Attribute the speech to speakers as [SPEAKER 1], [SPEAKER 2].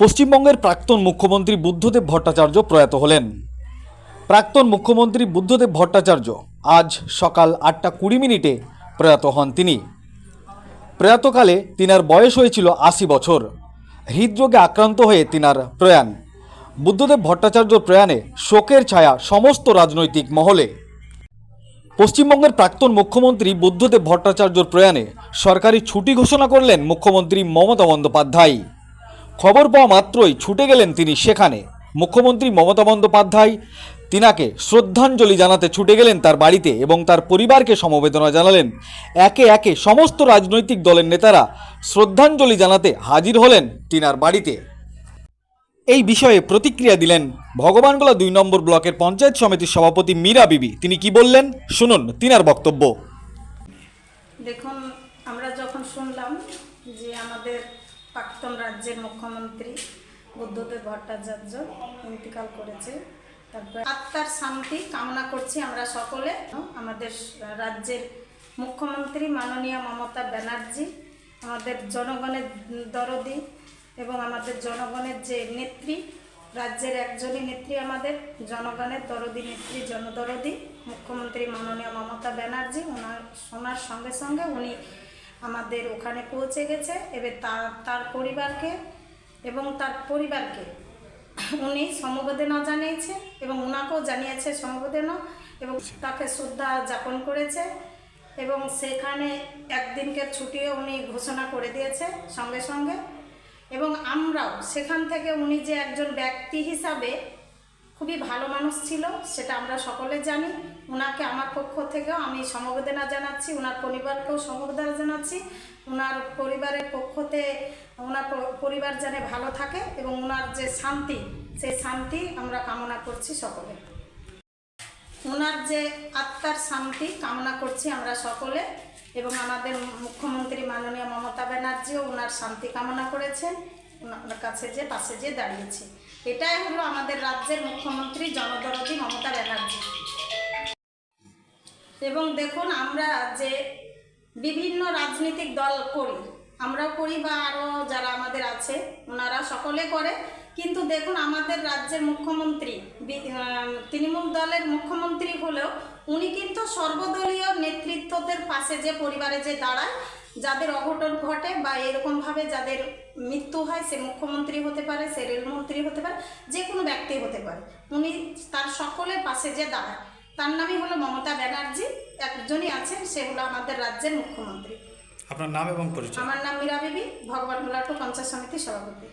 [SPEAKER 1] পশ্চিমবঙ্গের প্রাক্তন মুখ্যমন্ত্রী বুদ্ধদেব ভট্টাচার্য প্রয়াত হলেন। প্রাক্তন মুখ্যমন্ত্রী বুদ্ধদেব ভট্টাচার্য আজ সকাল আটটা কুড়ি মিনিটে প্রয়াত হন তিনি। প্রয়াতকালে তিনার বয়স হয়েছিল আশি বছর। হৃদরোগে আক্রান্ত হয়ে তিনার প্রয়াণ। বুদ্ধদেব ভট্টাচার্যর প্রয়াণে শোকের ছায়া সমস্ত রাজনৈতিক মহলে। পশ্চিমবঙ্গের প্রাক্তন মুখ্যমন্ত্রী বুদ্ধদেব ভট্টাচার্যর প্রয়াণে সরকারি ছুটি ঘোষণা করলেন মুখ্যমন্ত্রী মমতা বন্দ্যোপাধ্যায়। খবর পাওয়া মাত্রই ছুটে গেলেন তিনি সেখানে। মুখ্যমন্ত্রী মমতা বন্দ্যোপাধ্যায় তিনাকে শ্রদ্ধাঞ্জলি জানাতে ছুটে গেলেন তার বাড়িতে এবং তার পরিবারকে সমবেদনা জানালেন। একে একে সমস্ত রাজনৈতিক দলের নেতারা শ্রদ্ধাঞ্জলি জানাতে হাজির হলেন তিনার বাড়িতে। এই বিষয়ে প্রতিক্রিয়া দিলেন ভগবানগোলা দুই নম্বর ব্লকের পঞ্চায়েত সমিতির সভাপতি মীরা বিবি। তিনি কি বললেন? শুনুন তিনার বক্তব্য।
[SPEAKER 2] দেখুন, আমরা যখন শুনলাম যে আমাদের প্রাক্তন রাজ্যের মুখ্যমন্ত্রী বুদ্ধদেব ভট্টাচার্য ইন্তিকাল করেছে। তারপর আত্মার শান্তি কামনা করছি আমরা সকলে। আমাদের রাজ্যের মুখ্যমন্ত্রী মাননীয় মমতা ব্যানার্জি, আমাদের জনগণের দরদি এবং আমাদের জনগণের যে নেত্রী, রাজ্যের একজনই নেত্রী আমাদের, জনগণের দরদি নেত্রী, জনদরদি, মুখ্যমন্ত্রী মাননীয় মমতা ব্যানার্জি, ওনার ওনার সঙ্গে সঙ্গে উনি আমাদের ওখানে পৌঁছে গেছে, এবার তার তার পরিবারকে এবং তার পরিবারকে উনি সমবেদনা জানিয়েছে এবং ওনাকেও জানিয়েছে সমবেদনা এবং তাকে শ্রদ্ধা যাপন করেছে এবং সেখানে একদিনকে ছুটিও উনি ঘোষণা করে দিয়েছে সঙ্গে সঙ্গে এবং আমরাও সেখান থেকে উনি যে একজন ব্যক্তি হিসাবে খুবই ভালো মানুষ ছিল, সেটা আমরা সকলে জানি। ওনাকে আমার পক্ষ থেকেও আমি সমবেদনা জানাচ্ছি ওনার পরিবারকেও সমবেদনা জানাচ্ছি। ওনার পরিবারের পক্ষতে ওনার পরিবার যেন ভালো থাকে এবং ওনার যে শান্তি, সেই শান্তি আমরা কামনা করছি সকলে। ওনার যে আত্মার শান্তি কামনা করছি আমরা সকলে এবং আমাদের মুখ্যমন্ত্রী মাননীয় মমতা ব্যানার্জিও ওনার শান্তি কামনা করেছেন। ওনার কাছে যে, পাশে যে দাঁড়িয়েছে। এটাই হলো আমাদের রাজ্যের মুখ্যমন্ত্রী জনদরদি মমতা ব্যানার্জি। এবং দেখুন, আমরা যে বিভিন্ন রাজনৈতিক দল করি, আমরাও করি বা আরও যারা আমাদের আছে, ওনারা সকলে করে। কিন্তু দেখুন, আমাদের রাজ্যের মুখ্যমন্ত্রী তৃণমূল দলের মুখ্যমন্ত্রী হলেও উনি কিন্তু সর্বদলীয় নেতৃত্বদের পাশে যে পরিবারে যে দাঁড়ায় যাদের অঘটন ঘটে বা এরকমভাবে যাদের মৃত্যু হয় সে মুখ্যমন্ত্রী হতে পারে সে রেলমন্ত্রী হতে পারে যে কোনো ব্যক্তি হতে পারে উনি তার সকলের পাশে যে দাঁড়ায় তার নামই হলো মমতা ব্যানার্জি একজনই আছেন সে হলো আমাদের রাজ্যের মুখ্যমন্ত্রী।
[SPEAKER 3] আপনার নাম এবং পরিচয়।
[SPEAKER 2] আমার নাম মীরা বিবি ভগবান গোলাটো পঞ্চায়েত সমিতির সভাপতি।